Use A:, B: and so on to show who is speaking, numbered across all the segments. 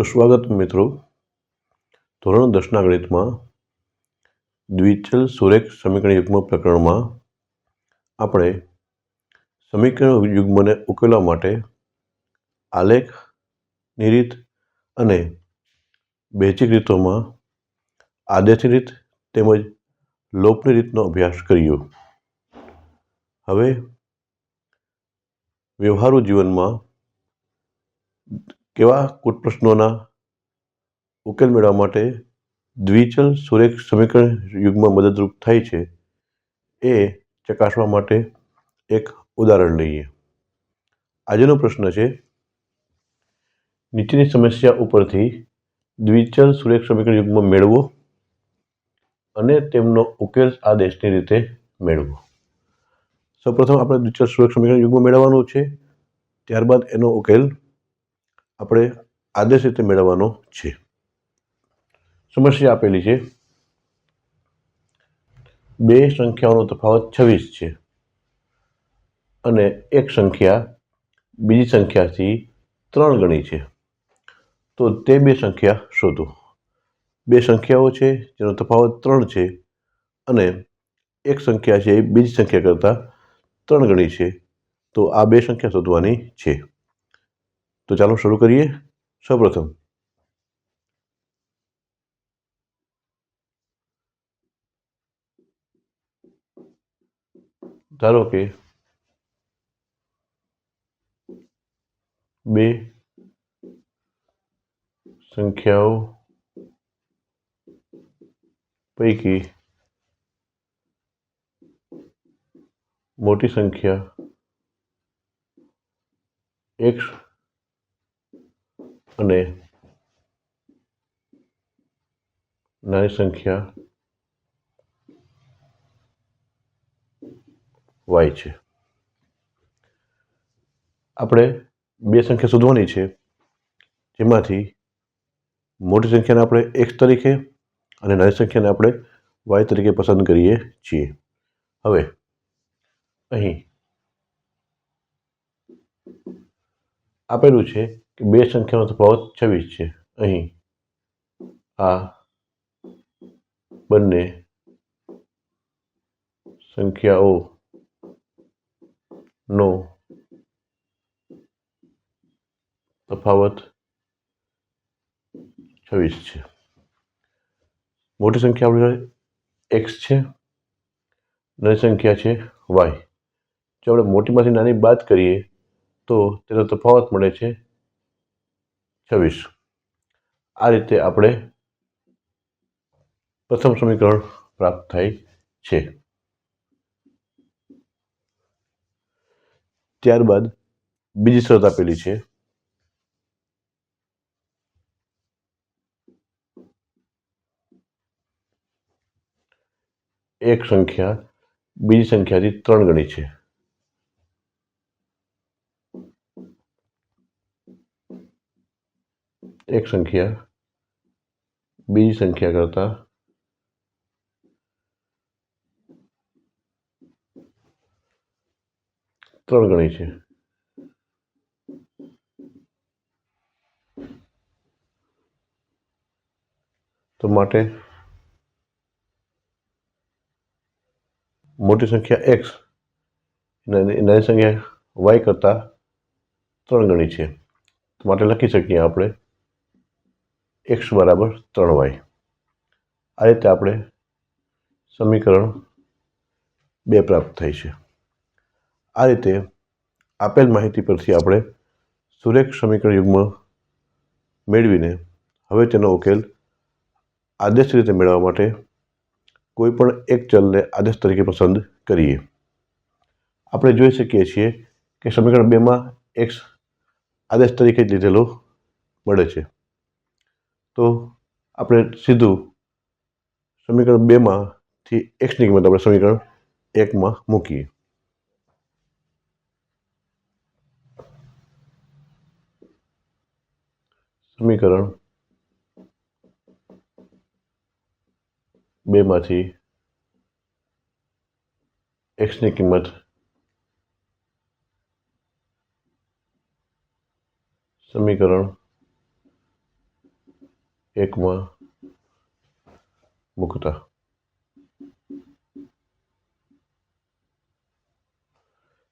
A: સુસ્વાગત મિત્રો. ધોરણ દસના ગણિતમાં દ્વિચલ સુરેખ સમીકરણ યુગ્મ પ્રકરણમાં આપણે સમીકરણ યુગ્મને ઉકેલવા માટે આલેખની રીત અને બેચિક રીતોમાં આદેશની રીત તેમજ લોપની રીતનો અભ્યાસ કર્યો. હવે વ્યવહારુ જીવનમાં કેવા કૂટ પ્રશ્નોના ઉકેલ મેળવવા માટે દ્વિચલ સુરેખ સમીકરણ યુગમાં મદદરૂપ થાય છે એ ચકાસવા માટે એક ઉદાહરણ લઈએ. આજનો પ્રશ્ન છે, નીચેની સમસ્યા ઉપરથી દ્વિચલ સુરેખ સમીકરણ યુગમાં મેળવો અને તેમનો ઉકેલ આદેશની રીતે મેળવો. સૌપ્રથમ આપણે દ્વિચલ સુરેખ સમીકરણ યુગમાં મેળવવાનું છે, ત્યારબાદ એનો ઉકેલ આપણે આદેશ રીતે મેળવવાનો છે. સમસ્યા આપેલી છે. બે સંખ્યાઓનો તફાવત છવ્વીસ છે. અને એક સંખ્યા બીજી સંખ્યાથી ત્રણ ગણી છે. તો તે બે સંખ્યા શોધો. બે સંખ્યાઓ છે, જેનો તફાવત ત્રણ છે અને એક સંખ્યા છે એ બીજી સંખ્યા કરતાં ત્રણ ગણી છે. તો આ બે સંખ્યા શોધવાની છે. તો ચાલો શરૂ કરીએ સૌપ્રથમ ધારો કે બે સંખ્યાઓ પૈકી મોટી સંખ્યા એક્સ અને નાની સંખ્યા વાય છે. આપણે બે સંખ્યા શોધવાની છે, જેમાંથી મોટી સંખ્યાને આપણે એક્સ તરીકે અને નાની સંખ્યાને આપણે વાય તરીકે પસંદ કરીએ છીએ. હવે અહીં આપેલું છે કે બે સંખ્યાનો તફાવત છવ્વીસ છે. અહીં આ બંને સંખ્યાઓ નો તફાવત છવ્વીસ છે. મોટી સંખ્યા આપણી એક્સ છે, નાની સંખ્યા છે વાય. જો આપણે મોટીમાંથી નાની બાદ કરીએ તો તેનો તફાવત મળે છે છવ્વીસ. આ રીતે આપણે પ્રથમ સમીકરણ પ્રાપ્ત થાય છે. ત્યારબાદ બીજી શરત આપેલી છે. એક સંખ્યા બીજી સંખ્યાથી ત્રણ ગણી છે. એક સંખ્યા, બીજી સંખ્યા કરતા ત્રણ ગણી છે. તો માટે મોટી સંખ્યા એક્સ નાની સંખ્યા વાય કરતાં ત્રણ ગણી છે. માટે લખી શકીએ આપણે એક્સ બરાબર ત્રણ વાય. આ રીતે આપણે સમીકરણ બે પ્રાપ્ત થાય છે. આ રીતે આપેલ માહિતી પરથી આપણે સુરેખ સમીકરણ યુગમાં મેળવીને હવે તેનો ઉકેલ આદેશ રીતે મેળવવા માટે કોઈ પણ એક ચલને આદેશ તરીકે પસંદ કરીએ. આપણે જોઈ શકીએ છીએ કે સમીકરણ બેમાં એક્સ આદેશ તરીકે જ લીધેલો મળે છે. તો આપણે સીધું સમીકરણ બેમાંથી એક્સની કિંમત આપણે સમીકરણ એકમાં મૂકીએ. સમીકરણ બેમાંથી એક્સની કિંમત સમીકરણ એકમાં મૂકતા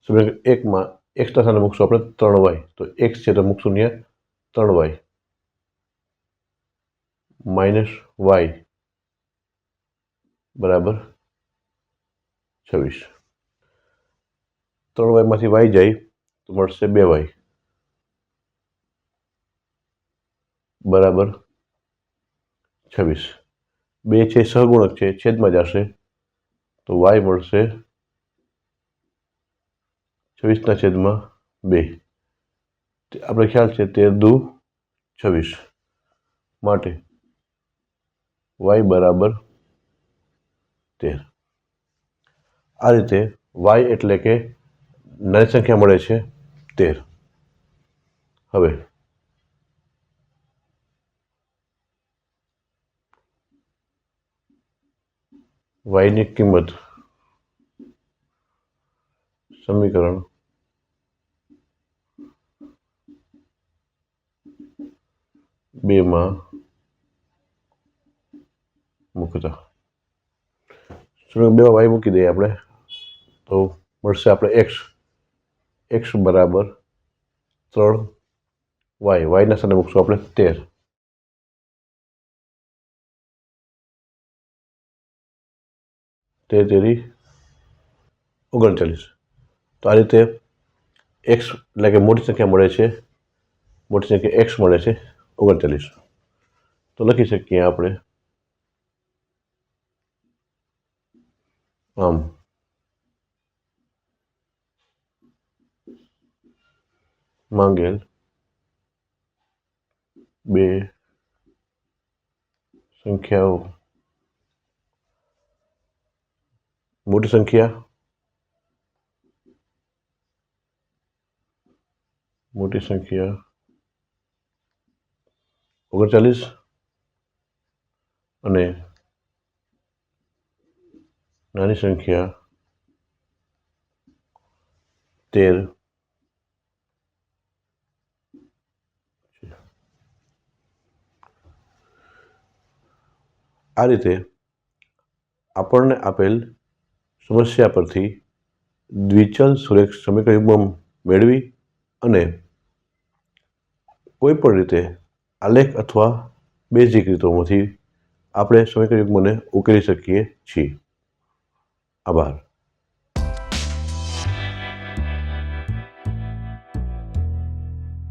A: સમીકરણ એકમાં એક્સના સ્થાને મૂકશું આપણે ત્રણ વાય. તો એક્સ છે તો મૂકશું ત્યાં ત્રણ વાય. Minus Y. બરાબર. છવ્વીસ. ત્રણ વાયમાંથી વાય જાય તો મળશે બે વાય. બરાબર. છવ્વીસ. બે છે, સહગુણક છે, છેદમાં જશે. તો વાય મળશે છવ્વીસના છેદમાં બે. આપણે ખ્યાલ છે, તેર દુ છવ્વીસ. માટે વાય બરાબર તેર. આ રીતે વાય એટલે કે નાની સંખ્યા મળે છે તેર. હવે વાયની કિંમત. સમીકરણ. બેમાં મૂકતા. બે વાય મૂકી દઈએ આપણે. તો મળશે આપણે એક્સ એક્સ બરાબર ત્રણ વાય વાયના સ્થાને મૂકશું આપણે તેર. તેર તેરી ઓગણચાલીસ. તો આ રીતે એક્સ એટલે કે મોટી સંખ્યા મળે છે, મોટી સંખ્યા એક્સ મળે છે, ઓગણચાલીસ. તો લખી શકીએ આપણે. આમ. માંગેલ. બે. સંખ્યાઓ. મોટી સંખ્યા મોટી સંખ્યા ઓગણચાલીસ અને નાની સંખ્યા તેર આ રીતે આપણને આપેલ સમસ્યા પરથી દ્વિચલ સુરેખ સમીકરણ મેળવી અને કોઈ પણ રીતે આલેખ અથવા બેઝિક રીતોમાંથી આપણે સમીકરણ યુગ્મને ઉકેલી શકીએ છીએ. આભાર.